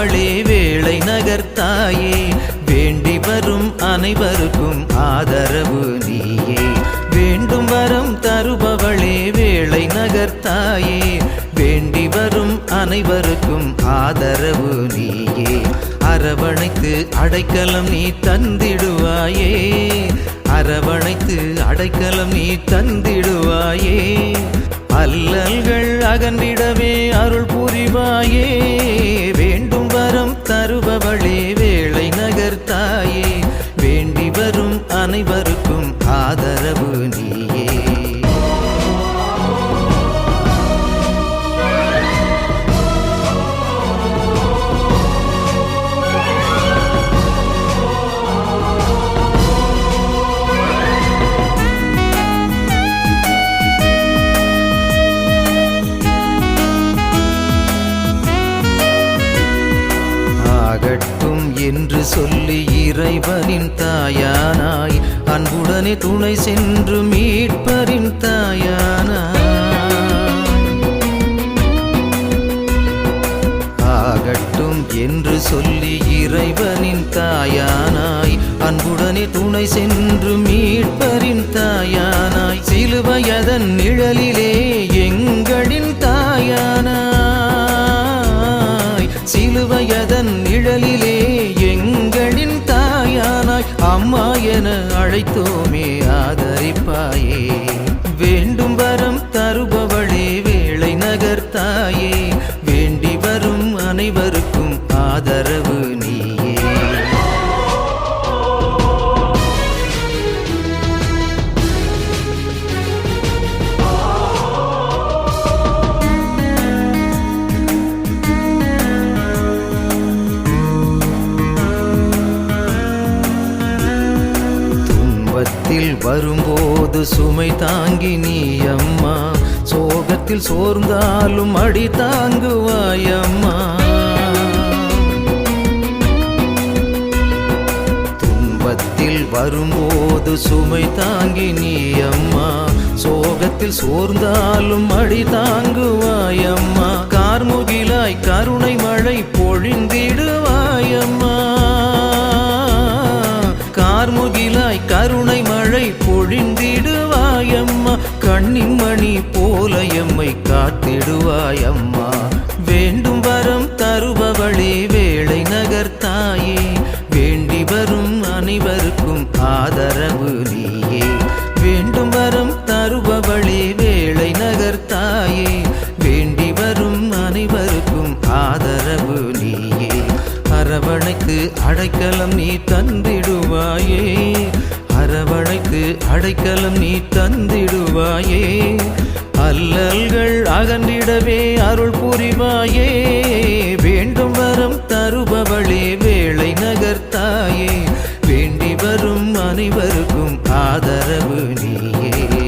அவளே வேளை நகர்த்தாயே. வேண்டி வரும் அனைவருக்கும் ஆதரவு நீயே. வேண்டும் வரம் தருபவளே வேளை நகர்த்தாயே. வேண்டி வரும் அனைவருக்கும் ஆதரவு நீயே. அரவணைத்து அடைக்கலம் நீ தந்திடுவாயே. அரவணைத்து அடைக்கலம் நீ தந்திடுவாயே. அல்லல்கள் அகன்றிடவே அருள் புரிவாயே. வேண்டும் வரம் தருபவளே வேளை என்று சொல்லி இறைவனின் தாயானாய். அன்புடனே துணை சென்று மீட்பரின் தாயானாய். ஆகட்டும் என்று சொல்லி இறைவனின் தாயானாய். அன்புடனே துணை சென்று மீட்பரின் தாயானாய். சிலுவையதன் நிழலிலே எங்களின் என அழைத்தோமே ஆதரிப்பாயே. வேண்டும் வரும்போது சுமை தாங்கி நீ அம்மா. சோகத்தில் சோர்ந்தாலும் அடி தாங்குவாயம்மா துன்பத்தில் வரும்போது சுமை தாங்கி நீ அம்மா. சோகத்தில் சோர்ந்தாலும் அடி தாங்குவாயம்மா கார்முகிலாய் கருணை மழை பொழிந்திடுவாயம்மா கார்முகிலாய் கருணை மழை பொழிந்திடுவாயம்மா. கண்ணின் மணி போல எம்மை காத்திடுவாயம்மா. வேண்டும் வரம் தருபவளே வேளை நகர்த்தாயே. வேண்டி வரும் அனைவருக்கும் ஆதரவு நீயே. வேண்டும் வரம் தருபவளே வேளை நகர்த்தாயே. வேண்டி வரும் அனைவருக்கும் ஆதரவு நீயே. அரவணைக்கு அடைக்கலம் நீ தந்திடுவாயே. அரவணைத்து அடைக்கலம் நீ தந்திடுவாயே. அல்லல்கள் அகன்றிடவே அருள் புரிவாயே. வேண்டும் வரம் தருபவளே வேளை நகர்த்தாயே. வேண்டி வரும் அனைவருக்கும் ஆதரவு நீயே.